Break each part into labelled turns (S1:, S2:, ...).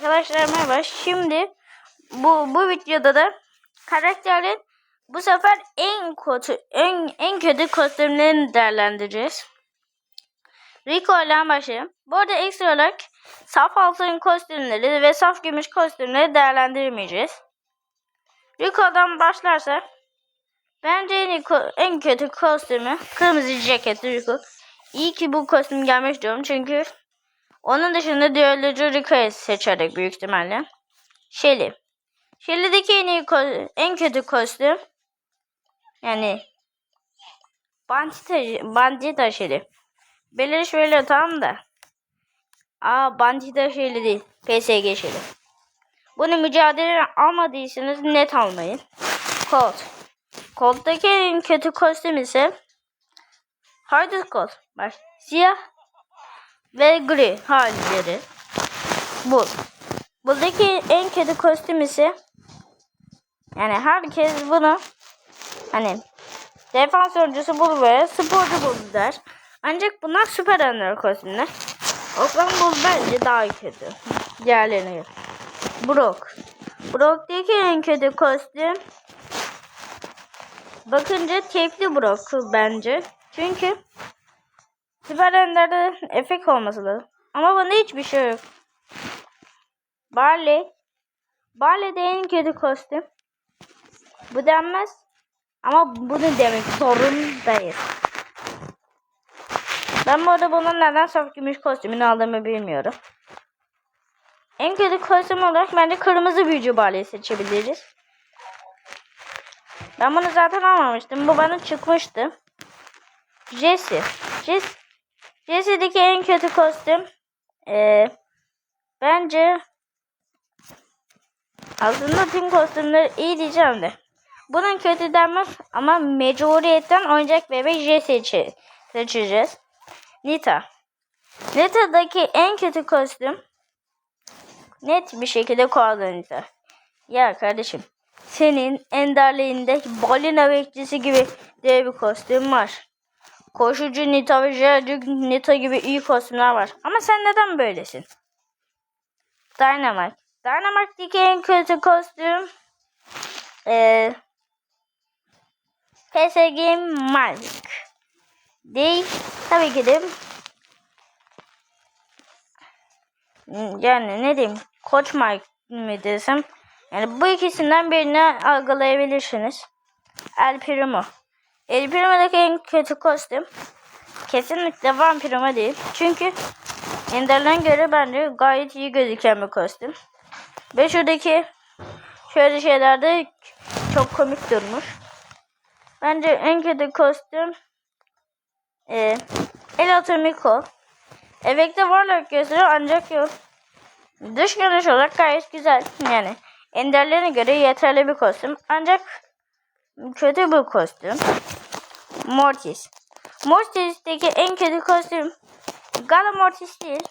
S1: Arkadaşlar merhaba. Şimdi bu bu videoda da karakterin bu sefer en kötü en en kötü kostümlerini değerlendireceğiz. Rico ile başlayalım. Bu arada ekstra olarak saf altın kostümleri ve saf gümüş kostümleri değerlendirmeyeceğiz. Rico'dan başlarsa bence en, en kötü kostümü kırmızı ceketli Rico. İyi ki bu kostüm gelmiş diyorum çünkü onun dışında diğerleri Rico'yu seçerek büyük ihtimalle. Shelly. Shelly'deki en iyi en kötü kostüm yani Bandita, Bandita Shelly. Beliş böyle tamam da. Aa Bandita Shelly değil. PSG Shelly. Bunu mücadele almadıysanız net almayın. Colt. Colt'taki en kötü kostüm ise Hardest Colt. Bak siyah ve gri halleri. Bu. Buradaki en kötü kostüm ise yani herkes bunu hani defans oyuncusu bul ve sporcu bul der. Ancak bunlar süper ender kostümler. Okan bul bence daha kötü. Diğerlerine göre. Brock. Brock'taki en kötü kostüm bakınca keyifli Brock bence. Çünkü Süper Ender'de efekt olması lazım. Ama bunda hiçbir şey yok. Barley. Barley de en kötü kostüm. Bu denmez. Ama bunu demek zorundayız. Ben bu arada bunun neden saf gümüş kostümünü aldığımı bilmiyorum. En kötü kostüm olarak bence kırmızı büyücü Barley'i seçebiliriz. Ben bunu zaten almamıştım. Bu bana çıkmıştı. Jesse. Jesse. Jesse'deki en kötü kostüm ee, bence aslında tüm kostümler iyi diyeceğim de. Bunun kötü denmez ama mecburiyetten oyuncak bebek Jesse seçeceğiz. Nita. Nita'daki en kötü kostüm net bir şekilde koala Nita. Ya kardeşim senin enderliğinde balina bekçisi gibi diye bir kostüm var. Koşucu Nita ve Jelcük Nita gibi iyi kostümler var. Ama sen neden böylesin? Dynamite. Dynamite'deki en kötü kostüm ee, PSG Malik. Değil. Tabii ki de yani ne diyeyim Koç Mike mi desem yani bu ikisinden birini algılayabilirsiniz. El Primo. El Primo'daki en kötü kostüm kesinlikle Vampirimo değil. Çünkü Ender'den göre bence gayet iyi gözüken bir kostüm. Ve şuradaki şöyle şeylerde çok komik durmuş. Bence en kötü kostüm e, El Atomico. Efekte Warlock gösteriyor ancak yok. Dış görünüş olarak gayet güzel. Yani Ender'lerine göre yeterli bir kostüm. Ancak kötü bir kostüm. Mortis. Mortis'teki en kötü kostüm Gala Mortis değil.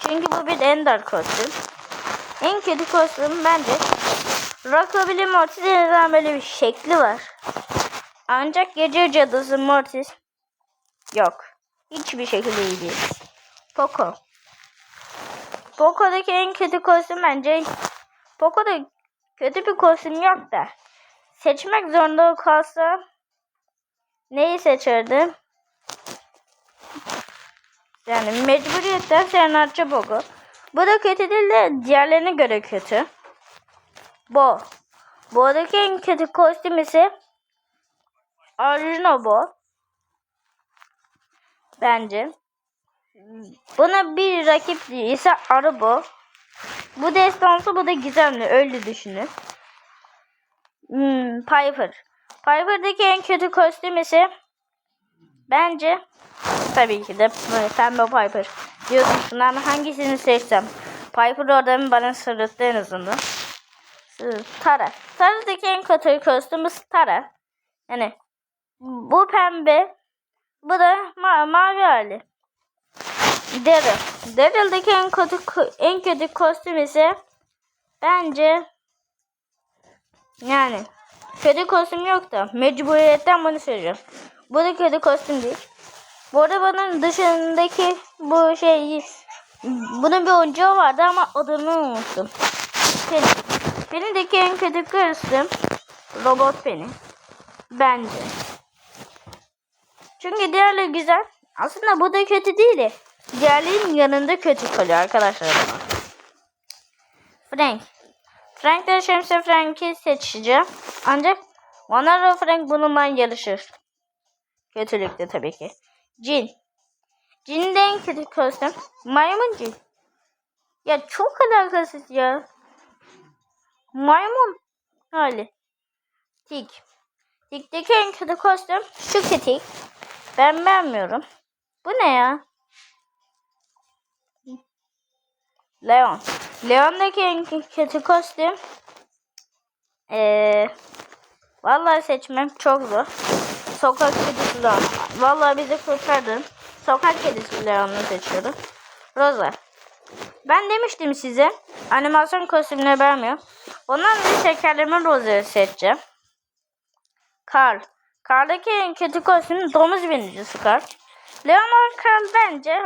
S1: Çünkü bu bir Ender kostüm. En kötü kostüm bence Rockabilly Mortis en azından böyle bir şekli var. Ancak gece cadısı Mortis yok. Hiçbir şekilde iyi değil. Poco. Poco'daki en kötü kostüm bence Poco'da kötü bir kostüm yok da seçmek zorunda kalsa neyi seçerdim? Yani mecburiyetten Serenatçı Bogo. Bu da kötü değil de diğerlerine göre kötü. Bo. Bo'daki en kötü kostüm ise Arjuna Bo. Bence. Buna bir rakip ise Arabo. Bu destansı bu da gizemli öyle düşünün. Hmm, Piper. Piper'daki en kötü kostüm ise bence tabii ki de pembe Piper. Diyorsun ama hangisini seçsem? Piper orada mı bana sırıttı en azından. Tara. Tara'daki en kötü kostümü Tara. Yani bu pembe. Bu da ma mavi hali. Daryl. Daryl'daki en kötü en kötü kostüm ise bence yani kötü kostüm yok da mecburiyetten bunu söyleyeceğim. Bu da kötü kostüm değil. Bu arada bunun dışındaki bu şey Bunun bir oyuncağı vardı ama adını unuttum. Penny. Penny'deki en kötü kostüm robot Penny. Bence. Çünkü diğerleri güzel. Aslında bu da kötü değil de diğerlerinin yanında kötü kalıyor arkadaşlar. Frank. Frank'ten Şemsiye Frank'i seçeceğim. Ancak Monaro Frank bununla yarışır. Kötülükte tabii ki. Cin. Cin'in de en kötü kostüm. Maymun cin. Ya çok alakasız ya. Maymun hali. Tik. Tik'teki en kötü kostüm şu ki Tik. Ben beğenmiyorum. Bu ne ya? Leon. Leon'daki en kötü kostüm. Ee, vallahi seçmem çok zor. Sokak kedisi Leon. Vallahi bizi kurtardın. Sokak kedisi Leon'u seçiyorum. Rosa. Ben demiştim size animasyon kostümünü beğenmiyorum. Ondan dolayı şekerleme Rosa'yı seçeceğim. Carl. Carl'daki en kötü kostüm domuz binicisi Carl. Leonard Carl bence